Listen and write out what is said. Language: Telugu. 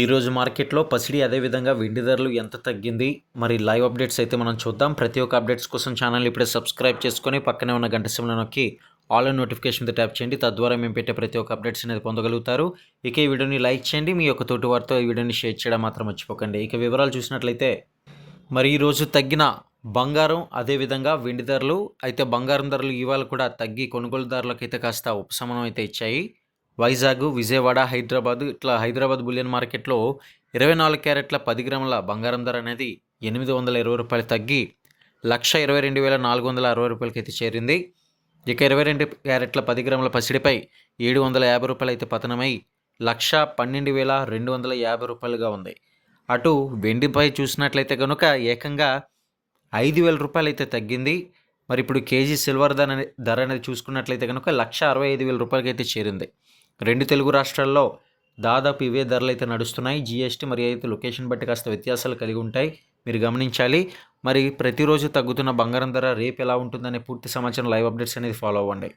ఈరోజు మార్కెట్లో పసిడి అదేవిధంగా వెండి ధరలు ఎంత తగ్గింది? మరి లైవ్ అప్డేట్స్ అయితే మనం చూద్దాం. ప్రతి ఒక్క అప్డేట్స్ కోసం ఛానల్ ఇప్పుడే సబ్స్క్రైబ్ చేసుకొని పక్కనే ఉన్న గంట సిమ్లో నొక్కి ఆల్ నోటిఫికేషన్ ట్యాప్ చేయండి. తద్వారా మేము పెట్టే ప్రతి ఒక్క అప్డేట్స్ అనేది పొందగలుగుతారు. ఇక ఈ వీడియోని లైక్ చేయండి. మీ యొక్క తోటి వారితో ఈ వీడియోని షేర్ చేయడం మాత్రం మర్చిపోకండి. ఇక వివరాలు చూసినట్లయితే మరి ఈరోజు తగ్గిన బంగారం అదేవిధంగా వెండి ధరలు అయితే బంగారం ధరలు ఇవాళ కూడా తగ్గి కొనుగోలుదారులకు అయితే కాస్త ఉపశమనం అయితే ఇచ్చాయి. వైజాగ్ విజయవాడ హైదరాబాద్ ఇట్లా హైదరాబాద్ బులియన్ మార్కెట్లో ఇరవై నాలుగు క్యారెట్ల పది గ్రాముల బంగారం ధర అనేది ఎనిమిది వందల ఇరవై రూపాయలు తగ్గి లక్ష ఇరవై రెండు వేల నాలుగు వందల అరవై రూపాయలకి అయితే చేరింది. ఇక ఇరవై రెండు క్యారెట్ల పది గ్రాముల పసిడిపై ఏడు వందల యాభై రూపాయలు అయితే పతనమై లక్ష పన్నెండు వేల రెండు వందల యాభై రూపాయలుగా ఉంది. అటు వెండిపై చూసినట్లయితే కనుక ఏకంగా ఐదు వేల రూపాయలు అయితే తగ్గింది. మరి ఇప్పుడు కేజీ సిల్వర్ ధర ధర అనేది చూసుకున్నట్లయితే కనుక లక్ష అరవై ఐదు వేల రూపాయలకి అయితే చేరింది. రెండు తెలుగు రాష్ట్రాల్లో దాదాపు ఇవే ధరలు అయితే నడుస్తున్నాయి జిఎస్టీ మరి అయితే లొకేషన్ బట్టి కాస్త వ్యత్యాసాలు కలిగి ఉంటాయి మీరు గమనించాలి. మరి ప్రతిరోజు తగ్గుతున్న బంగారం ధర రేపు ఎలా ఉంటుందనే పూర్తి సమాచారం లైవ్ అప్డేట్స్ అనేది ఫాలో అవ్వండి.